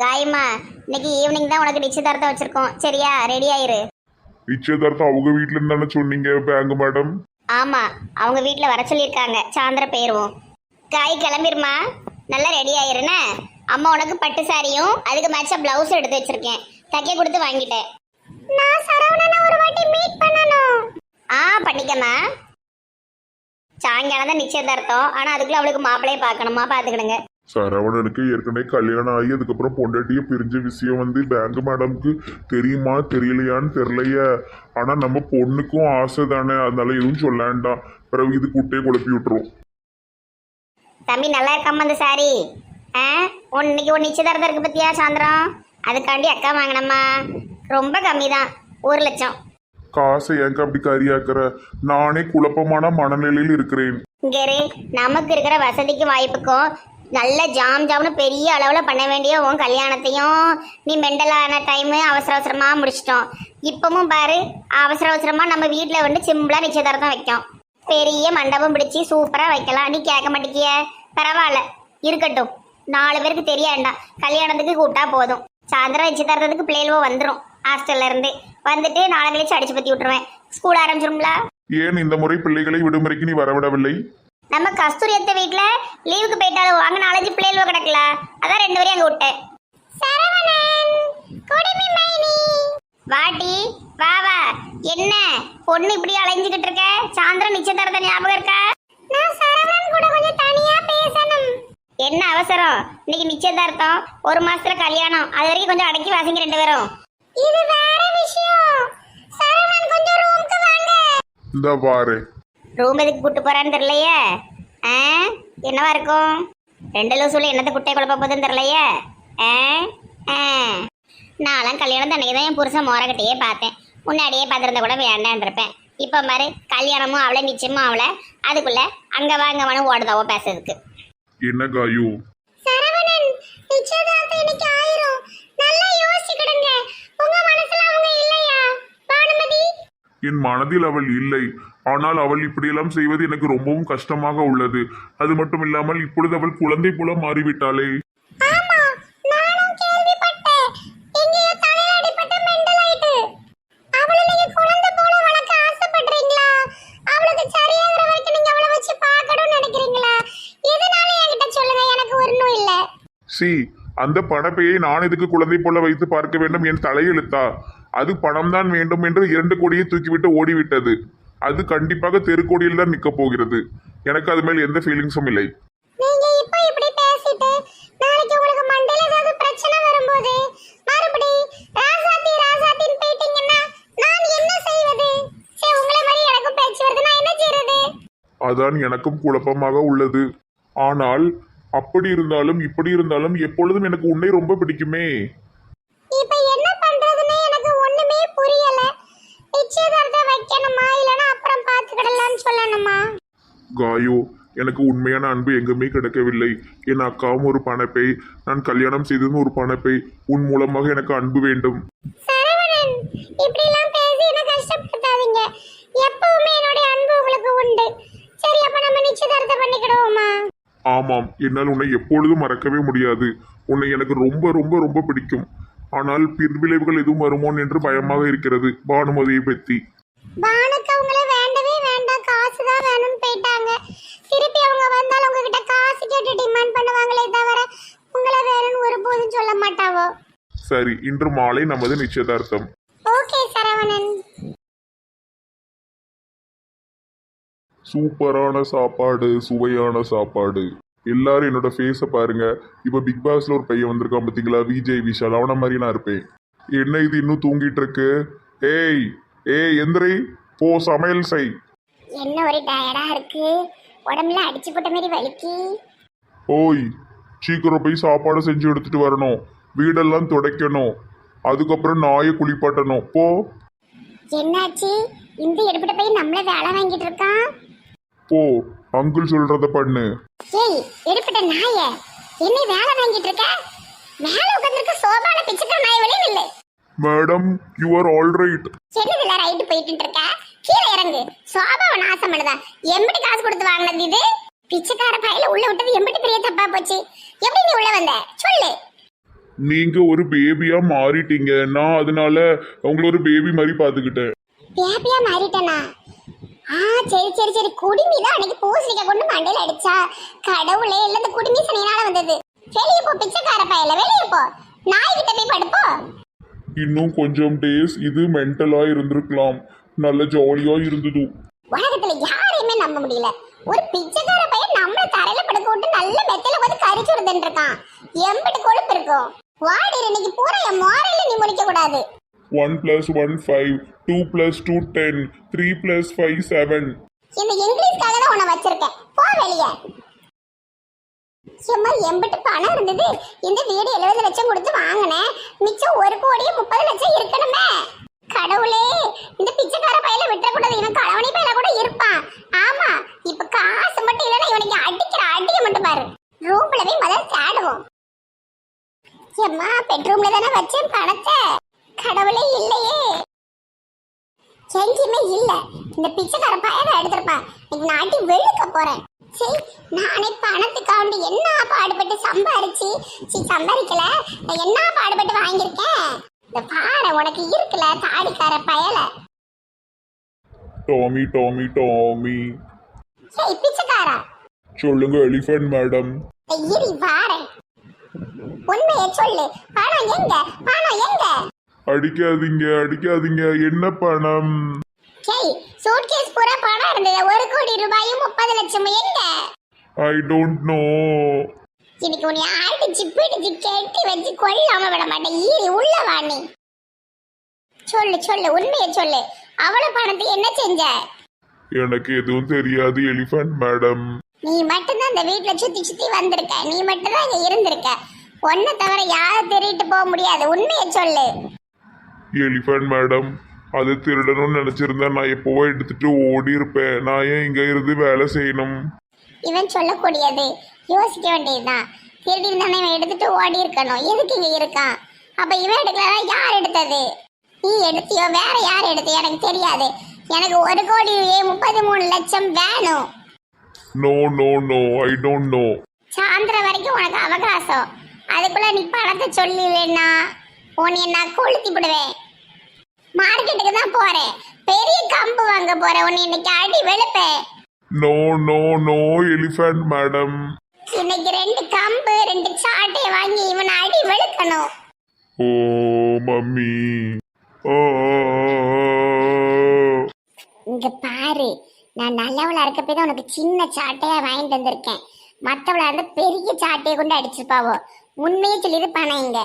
காயமா இன்னைக்கு ஈவினிங் தான் உனக்கு நிச்சயதார்த்தம் வச்சிருக்கோம். சரியா? ரெடி ஆயிரு. நிச்சயதார்த்தம் அவங்க வீட்ல இருந்து தானே சொன்னீங்க பேங்க் மேடம் ஆமா அவங்க வீட்டில் வர சொல்லியிருக்காங்க. சாயந்தர போயிருவோம். காய் கிளம்பிருமா நல்லா ரெடி ஆயிருண்ணே அம்மா உனக்கு பட்டு சாரியும் அதுக்கு மேட்சா பிளவுஸ் எடுத்து வச்சிருக்கேன். தைக்க கொடுத்து வாங்கிட்டேன். நான் சரவணனை ஒரு வாட்டி மீட் பண்ணணும். ஆ பண்ணிக்கம்மா. சாயங்காலம் தான் நிச்சயதார்த்தம். ஆனா அதுக்குள்ள அவளுக்கு மாப்பிள்ளைய பார்க்கணுமா? பார்த்துக்கிடுங்க. சரவணனுக்கு ஏற்கனவே கல்யாணம் ஆகி அதுக்கப்புறம் பொண்டாட்டிய பிரிஞ்ச விஷயம் வந்து பேங்க் மேடம்க்கு தெரியுமா தெரியலையான்னு தெரியலையே. ஆனா நம்ம பொண்ணுக்கும் ஆசை தானே அதனால எதுவும் சொல்ல வேண்டாம். பிறகு இது குட்டையை குழப்பி விட்டுரும். தம்பி நல்லா இருக்காம அந்த சாரி ஆ? உன் இன்னைக்கு ஒரு நிச்சயதார்த்தம் இருக்கு பத்தியா சாயந்தரம்? அதுக்காண்டி அக்கா வாங்கினம்மா. ரொம்ப கம்மி தான் ஒரு லட்சம். காசை ஏங்க அப்படி கரியாக்குற? நானே குழப்பமான மனநிலையில் இருக்கிறேன். இங்கே நமக்கு இருக்கிற வசதிக்கு வாய்ப்புக்கும் நல்ல ஜாம் ஜாம்னு பெரிய அளவில் பண்ண வேண்டிய உன் கல்யாணத்தையும் நீ மெண்டலான டைமு அவசர அவசரமாக முடிச்சிட்டோம். இப்பவும் பாரு அவசர அவசரமாக நம்ம வீட்டில் வந்து சிம்பிளாக நிச்சயதார்த்தம் வைக்கும். பெரிய மண்டபம் பிடிச்சி சூப்பராக வைக்கலாம். நீ கேட்க மாட்டேங்கிய பரவாயில்ல. இருக்கட்டும். நாலு பேருக்கு தெரிய வேண்டாம். கல்யாணத்துக்கு கூப்பிட்டா போதும். சாயந்தரம் நிச்சயதார்த்தத்துக்கு பிள்ளைகளோ வந்துடும் ஹாஸ்டல்லேருந்து வந்துட்டு நாளை கழிச்சு அடிச்சு பற்றி விட்டுருவேன். ஸ்கூல் ஆரம்பிச்சிரும்ல? ஏன் இந்த முறை பிள்ளைகளை விடுமுறைக்கு நீ வரவிடவில்லை? நம்ம கஸ்தூரி அத்த வீட்ல லீவுக்கு போயிட்டாலும் வாங்க நாலஞ்சு பிள்ளைகள் கிடக்கல. அதான் ரெண்டு வரையும் அங்க விட்டேன். வாட்டி வா வா. என்ன? பொண்ணு இப்படி அலைஞ்சுக்கிட்டு இருக்க? சாயந்தரம் நிச்சயதார்த்த ஞாபகம் இருக்கா? நான் சரவணன் கூட கொஞ்சம் தனியா பேசணும். என்ன அவசரம்? இன்னைக்கு நிச்சயதார்த்தம் ஒரு மாசத்துல கல்யாணம். அது வரைக்கும் கொஞ்சம் அடக்கி வாசிங்க ரெண்டு பேரும். இது வேற விஷயம். சரவணன் கொஞ்சம் ரூம்க்கு வாங்க. இந்த பாரு. ரூம் எதுக்கு கூட்டு போறான்னு தெரியலையே? ஆ? என்னவா இருக்கும்? ரெண்டு லூசுல என்னத்தை குட்டை குழப்ப போகுதுன்னு தெரியலையே? ஆ? ஆ. நான்லாம் கல்யாணம் தன்னைக்கு தான் என் புருஷன் மோரக்கட்டையே பார்த்தேன். முன்னாடியே பார்த்துருந்தா கூட வேண்டான் இருப்பேன் இப்போ மாதிரி கல்யாணமும் அவளை நிச்சயமும் அவளை. அதுக்குள்ள அங்க வாங்க வாங்க ஓடுதாவோ பேசுறதுக்கு. என்ன காயு? சரவணன் நிச்சயதார்த்தம் இன்னைக்கு ஆயிரும். நல்லா யோசிச்சுக்கிடுங்க உங்க மனசுல அவங்க இல்லையா? பானுமதி? என் மனதில் அவள் இல்லை. ஆனால் அவள் இப்படியெல்லாம் செய்வது எனக்கு ரொம்பவும் கஷ்டமாக உள்ளது. அது மட்டும் இல்லாமல் இப்பொழுது அவள் குழந்தை போல மாறிவிட்டாளே. சி அந்த பணப்பையை நான் இதுக்கு குழந்தை போல வைத்து பார்க்க வேண்டும்? என் தலையெழுத்தா? அது பணம் தான் வேண்டும் என்று இரண்டு கோடியை தூக்கிவிட்டு ஓடிவிட்டது. அது கண்டிப்பாக தெருக்கோடியில் தான் நிற்க போகிறது. எனக்கு அது மேல் எந்த ஃபீலிங்ஸும் இல்லை. நீங்க இப்ப இப்படி பேசிட்டு நாளைக்கு உங்களுக்கு மண்டையில ஏதாவது பிரச்சனை வரும்போது மறுபடி ராசாத்தி ராசாத்தின்னு போயிட்டீங்கன்னா நான் என்ன செய்வது? சரி உங்களை மாதிரி எனக்கும் பேச்சு வருது. நான் என்ன செய்யறது அதான் எனக்கும் குழப்பமாக உள்ளது. ஆனால் அப்படி இருந்தாலும் இப்படி இருந்தாலும் எப்பொழுதும் எனக்கு உன்னை ரொம்ப பிடிக்குமே. இப்ப என்ன பண்றதுன்னு எனக்கு ஒண்ணுமே புரியல. நிச்சயதார்த்தம் வைக்கணுமா? இல்லனா பாத்துக்கிடலாம்னு சொல்லணுமா காயோ எனக்கு உண்மையான அன்பு எங்குமே கிடைக்கவில்லை. என் அக்காவும் ஒரு பணப்பை நான் கல்யாணம் செய்ததும் ஒரு பணப்பை. உன் மூலமாக எனக்கு அன்பு வேண்டும். சரவணன் இப்படி எல்லாம் பேசி என்ன கஷ்டப்படுத்தாதீங்க. எப்பவுமே என்னோட அன்பு உங்களுக்கு உண்டு. சரி அப்ப நம்ம நிச்சயதார்த்தம் பண்ணிக்கிடுவோமா? ஆமாம் என்னால் உன்னை எப்பொழுதும் மறக்கவே முடியாது. உன்னை எனக்கு ரொம்ப ரொம்ப ரொம்ப பிடிக்கும். ஆனால் பின்விளைவுகள் எதுவும் வருமோன் என்று பயமாக இருக்கிறது. பானுமதியை பற்றி. பானுக்கு அவங்கள வேண்டவே வேண்டாம் காசு தான் வேணும்னு போயிட்டாங்க திருப்பி அவங்க வந்தாலும் உங்ககிட்ட காசு கேட்டு டிமாண்ட் பண்ணுவாங்களே தவிர உங்களை வேணும்னு ஒருபோதும் சொல்ல மாட்டாவோ? சரி இன்று மாலை நமது நிச்சயதார்த்தம். ஓகே சரவணன். சூப்பரான சாப்பாடு சுவையான சாப்பாடு. எல்லாரும் என்னோட ஃபேஸை பாருங்க. இப்போ பிக் பாஸ்ல ஒரு பையன் வந்திருக்கான் பார்த்தீங்களா விஜய் விஷால். அவன மாதிரி நான் இருப்பேன். என்ன இது இன்னும் தூங்கிட்டு இருக்கு? ஏய் ஏய் எந்திரை. போ சமையல் செய். என்ன ஒரு டயர்டா இருக்கு? உடம்புல அடிச்சு போட்ட மாதிரி வலிக்கு. ஓய் சீக்கிரம் போய் சாப்பாடு செஞ்சு எடுத்துட்டு வரணும். வீடெல்லாம் துடைக்கணும். அதுக்கப்புறம் நாயை குளிப்பாட்டணும். போ. என்னாச்சு? இந்த எடுப்பிட்ட போய் நம்மள வேலை வாங்கிட்டு இருக்கான்? போ. அங்கிள் சொல்றத பண்ணு. ஏய் எடுப்பிட்ட நாய. என்ன வேலை வாங்கிட்டு இருக்க? மேல உட்காந்துருக்க சோபால பிச்சுக்கிற நாய் வெளியும் இல்லை. Madam you are all right என்னதுல right போயிட்டு இருக்க? கீழே இறங்கு. சோபாவை நாசம் பண்ணுதா? எம்பிட்டு காசு கொடுத்து வாங்கினது இது? பிச்சைக்கார பையில உள்ள விட்டது எம்பிட்டு பெரிய தப்பா போச்சு. எப்படி நீ உள்ள வந்த? சொல்லு. நீங்க ஒரு பேபியா மாறிட்டீங்க. நான் அதனால உங்களை ஒரு பேபி மாதிரி பாத்துக்கிட்டேன் பேபியா மாறிட்டனா? ஆ சரி சரி சரி. குடுமி தான் அன்னைக்கு பூசணிக்காய் கொண்டு மண்டையில அடிச்சா. கடவுளே இல்ல இந்த குடுமி சனினால வந்தது. வெளியே போ பிச்சைக்கார பயல. வெளியே போ. நாய்கிட்ட போய் படுப்போ. இன்னும் கொஞ்சம் டேஸ் இது மென்டலா இருந்திருக்கலாம். நல்ல ஜாலியா இருந்தது உலகத்துல யாரையுமே நம்ப முடியல. ஒரு பிச்சைக்கார பையன் நம்மள தரையில படுக்க விட்டு நல்ல மெத்தையில வந்து கறிச்சு விடுதுன்னு இருக்கான் எம்பிட்டு கொழுப்பு இருக்கும் வாடி இன்னைக்கு பூரா என் மோரையில நீ முடிக்க கூடாது. One plus one five two plus two ten three plus five seven இந்த இங்கிலீஷ்காக தான் உன்னை வச்சிருக்கேன். போ வெளியே. சும்மா எம்பிட்டு பணம் இருந்தது இந்த வீடு எழுபது லட்சம் கொடுத்து வாங்கினேன். மிச்சம் ஒரு கோடியே முப்பது லட்சம் இருக்கணுமே. கடவுளே இந்த பிச்சைக்கார பையில விட்டுறக்கூடாது. இவன் கலவணி பையில கூட இருப்பான் ஆமா இப்ப காசு மட்டும் இல்லைன்னா இவனுக்கு அடிக்கிற அடிய மட்டும் பாரு. ரூம்ல போய் முதல்ல சாடுவோம் ஏம்மா பெட்ரூம்ல தானே வச்சேன் பணத்தை. கடவுளே இல்லையே. எங்கேயுமே இல்ல. இந்த பிச்சைக்கார பையனை எடுத்திருப்பேன். இன்னைக்கு நாட்டி வெளுக்க போறேன். சரி நானே பணத்துக்காண்டி என்ன பாடுபட்டு சம்பாரிச்சு? சி சம்பாதிக்கல. என்ன பாடுபட்டு வாங்கியிருக்கேன்? இந்த பாரு உனக்கு இருக்குல்ல தாடிக்கார பயல. டாமி டாமி டாமி சரி பிச்சைக்காரா? சொல்லுங்க எலிஃபண்ட் மேடம் இரி வாரேன். உண்மையை சொல்லு. பணம் எங்க? பணம் எங்க? அடிக்காதீங்க அடிக்காதீங்க. என்ன பணம்? சரி சூட்கேஸ் பூரா பணம் இருந்தது. ஒரு கோடி ரூபாயும் முப்பது லட்சம் எங்க? ஐ டோன்ட் நோ இன்னைக்கு உன்னை அடிச்சு பிடிச்சு கெட்டி வச்சு கொல்லாம விட மாட்டேன். ஈரி உள்ள வா நீ. சொல்லு சொல்லு உண்மையை சொல்லு. அவ்வளவு பணத்தை என்ன செஞ்ச? எனக்கு எதுவும் தெரியாது எலிஃபண்ட் மேடம் நீ மட்டும்தான் இந்த வீட்டுல சுத்தி சுத்தி வந்திருக்க. நீ மட்டும்தான் இங்க இருந்திருக்க. ஒன்ன தவிர யாரும் திருட்டு போக முடியாது. உண்மையை சொல்லு. எலிஃபண்ட் மேடம் அது திருடணும்னு நினைச்சிருந்தா நான் எப்போவோ எடுத்துட்டு ஓடி இருப்பேன் நான் ஏன் இங்க இருந்து வேலை செய்யணும்? இவன் சொல்லக்கூடியது யோசிக்க வேண்டியதுதான். திருடி இருந்தானே இவன் எடுத்துட்டு ஓடி இருக்கணும். எதுக்கு இங்க இருக்கான் அப்ப இவன் எடுக்கலாம் யார் எடுத்தது? நீ எடுத்தியோ வேற யார் எடுத்து எனக்கு தெரியாது. எனக்கு ஒரு கோடி முப்பத்தி மூணு லட்சம் வேணும். No no no I don't know சாயந்தரம் வரைக்கும் உனக்கு அவகாசம். அதுக்குள்ள நீ பணத்தை சொல்லிடுவேன்னா உன்னை நான் கொளுத்தி விடுவேன். மார்க்கெட்டுக்கு தான் போறேன். பெரிய கம்பு வாங்க போறேன். உன்னை இன்னைக்கு அடி வெளுப்பேன். No no no elephant madam இன்னைக்கு ரெண்டு கம்பு ரெண்டு சாட்டையை வாங்கி இவனை அடி வெளுக்கணும். ஓ மம்மி. ஓ இங்க பாரு நான் நல்லவளா இருக்க போய் தான் உனக்கு சின்ன சாட்டையா வாங்கிட்டு வந்திருக்கேன். மத்தவளா இருந்தா பெரிய சாட்டையை கொண்டு அடிச்சிருப்பாவோ. உண்மையே சொல்லிட்டு பணம் இங்க.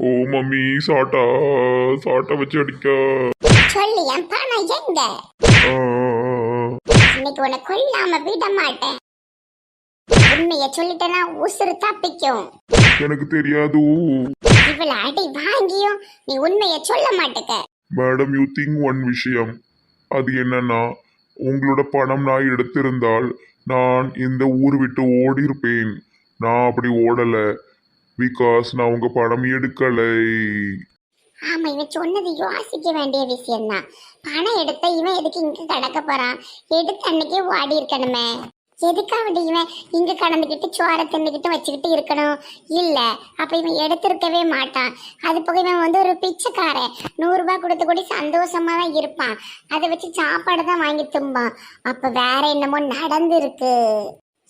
ஓ மம்மி சாட்டா சாட்டா வச்சு அடிக்கா. சொல்லு என் பணம் எங்க? இன்னைக்கு உன்னை கொல்லாம விட மாட்டேன். உண்மைய சொல்லிட்டேன்னா உசுறு தப்பிக்கும் எனக்கு தெரியாது. இவ்வளவு அடி வாங்கியும் நீ உண்மைய சொல்ல மாட்டேக்க. மேடம் யூ திங்க் ஒன் விஷயம். அது என்னன்னா உங்களோட பணம் நான் எடுத்திருந்தால் நான் இந்த ஊர் விட்டு ஓடி இருப்பேன் நான் அப்படி ஓடல. பிகாஸ் நான் உங்க பணம் எடுக்கலை. ஆமா இவன் சொன்னது யோசிக்க வேண்டிய விஷயம்தான். பணம் எடுத்த இவன் எதுக்கு இங்க கடக்க போறான்? எடுத்த அன்னைக்கே ஓடி இருக்கணுமே எதுக்காவது இவன் இங்க கடந்துக்கிட்டு சோற தின்னுக்கிட்டு வச்சுக்கிட்டு இருக்கணும்? இல்ல அப்ப இவன் எடுத்திருக்கவே மாட்டான். அது போக இவன் வந்து ஒரு பிச்சைக்காரன். நூறு ரூபாய் கொடுத்து கூட சந்தோஷமா தான் இருப்பான். அதை வச்சு சாப்பாடு தான் வாங்கி தும்பான். அப்ப வேற என்னமோ நடந்திருக்கு.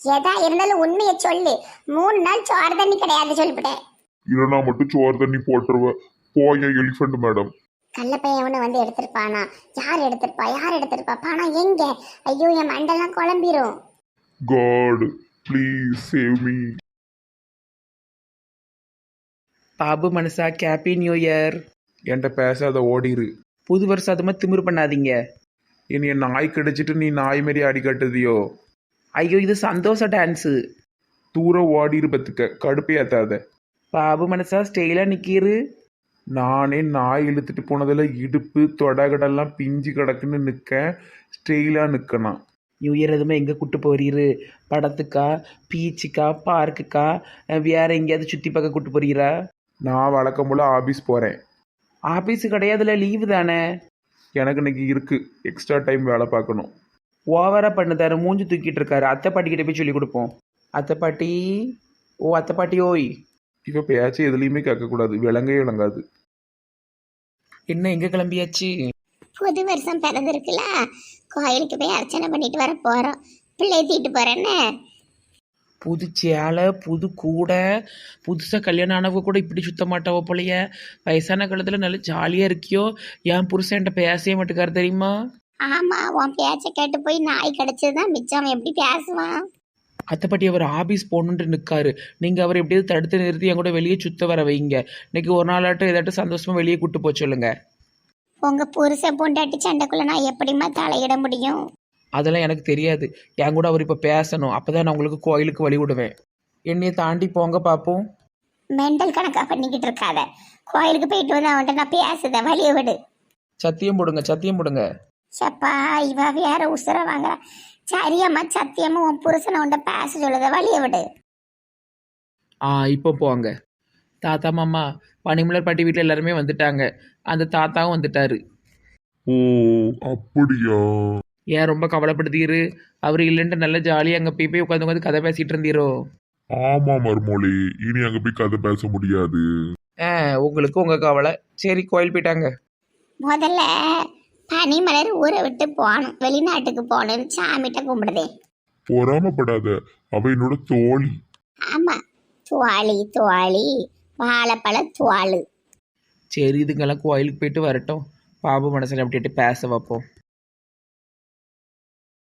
எதா இருந்தாலும் உண்மையை சொல்லு. மூணு நாள் சோறு தண்ணி கிடையாது சொல்லிவிட்டேன். இல்லைனா மட்டும் சோறு தண்ணி போட்டுருவேன் போய எலிஃபண்ட் மேடம் கள்ளப்பையன் அவனு வந்து எடுத்திருப்பானா? யார் எடுத்திருப்பா? யார் எடுத்திருப்பா? பணம் எங்க? ஐயோ என் மண்டெல்லாம் குழம்பிரும். God please save me Babu Manusha happy new year என்கிட்ட பேசாத ஓடிரு. புது வருஷம் அது மாதிரி திமிரு பண்ணாதீங்க. என்னைய நாய் கடிச்சிட்டு நீ நாய் மாரி அடி கட்டுதியோ? ஐயோ இது சந்தோஷ டான்ஸு தூரம் ஓடிரு பத்துக்க கடுப்பையாத்தாத பாபு மனுஷா ஸ்டெயிலாக நிற்கிறு நானே நாய் இழுத்துட்டு போனதில் இடுப்பு தொடகடெல்லாம் பிஞ்சு கிடக்குன்னு நிற்க ஸ்டெயிலாக நிற்கணும் நியூ இயர் எதுவுமே எங்கே கூட்டு போறீரு படத்துக்கா? பீச்சுக்கா? பார்க்குக்கா? வேற எங்கேயாவது சுற்றி பார்க்க கூட்டு போறீரா? நான் வழக்கம் போல் ஆஃபீஸ் போகிறேன் ஆஃபீஸு கிடையாதுல லீவு தானே? எனக்கு இன்னைக்கு இருக்குது எக்ஸ்ட்ரா டைம் வேலை பார்க்கணும். ஓவராக பண்ணுதாரு மூஞ்சி தூக்கிட்டு இருக்காரு. அத்தை பாட்டிக்கிட்ட போய் சொல்லி கொடுப்போம். அத்தை பாட்டி? ஓ அத்தை பாட்டி ஓய். இப்போ பேச்சு எதுலேயுமே கேட்கக்கூடாது. விளங்கே விளங்காது. என்ன எங்கே கிளம்பியாச்சு? புது வருஷம் பிறந்திருக்குல்ல கோயிலுக்கு போய் அர்ச்சனை பண்ணிட்டு வர போறோம். பிள்ளைய தீட்டு போறேன்னு புது சேலை புது கூடை புதுசாக கல்யாணம் ஆனவங்க கூட இப்படி சுத்த மாட்டாவோ போலைய. வயசான காலத்தில் நல்ல ஜாலியாக இருக்கியோ? என் புருஷன்ட்ட பேசவே மாட்டுக்காரு தெரியுமா? ஆமா உன் பேச்ச கேட்டு போய் நாய் கிடைச்சதுதான் மிச்சம் அவன் எப்படி பேசுவான்? அத்தைப்பட்டி அவர் ஆபீஸ் போகணுன்ட்டு நிற்காரு நீங்கள் அவர் எப்படியாவது தடுத்து நிறுத்தி என் கூட வெளியே சுத்த வர வைங்க. இன்னைக்கு ஒரு நாளாட்டும் ஏதாட்டும் சந்தோஷமாக வெளியே கூட்டு போக சொல்லுங்க. உங்க புருஷன் பொண்டாட்டி சண்டைக்குள்ள நான் எப்படிம்மா தலையிட முடியும்? அதெல்லாம் எனக்கு தெரியாது. என் கூட அவர் இப்போ பேசணும். அப்போ தான் நான் உங்களுக்கு கோயிலுக்கு வழி விடுவேன் என்னையை தாண்டி போங்க பார்ப்போம் மெண்டல் கணக்கா பண்ணிக்கிட்டு இருக்காத. கோயிலுக்கு போயிட்டு வந்து அவன்கிட்ட நான் பேசுதேன் வழிய விடு. சத்தியம் போடுங்க சத்தியம் போடுங்க. சப்பா இவ வேற உசுர வாங்குறா. சரியம்மா சத்தியமா உன் புருஷனை உன்ட்ட பேச சொல்லுத வழிய விடு. ஆ இப்போ போங்க. தாத்தா மாமா பனிமலர் பாட்டி வீட்டில் எல்லாருமே வந்துட்டாங்க. அந்த தாத்தாவும் வந்துட்டாரு. ஓ அப்படியா? ஏன் ரொம்ப கவலைப்படுத்தீரு? அவர் இல்லைன்ட்டு நல்ல ஜாலியாக அங்கே போய் போய் உட்காந்து உட்காந்து கதை பேசிகிட்டு இருந்தீரோ? ஆமா மருமொழி இனி அங்க போய் கதை பேச முடியாது. ஆ உங்களுக்கு உங்கள் கவலை. சரி கோயில் போயிட்டாங்க. முதல்ல பனிமலர் ஊரை விட்டு போகணும். வெளிநாட்டுக்கு போகணும்னு சாமிகிட்ட கும்பிடுதே. பொறாமப்படாத அவ என்னோட தோழி. ஆமா துவாளி துவாளி வாழைப்பழ துவாளு. சரி இதுங்கெல்லாம் கோயிலுக்கு போயிட்டு வரட்டும். பாபு மனசில் அப்படின்ட்டு பேச வைப்போம்.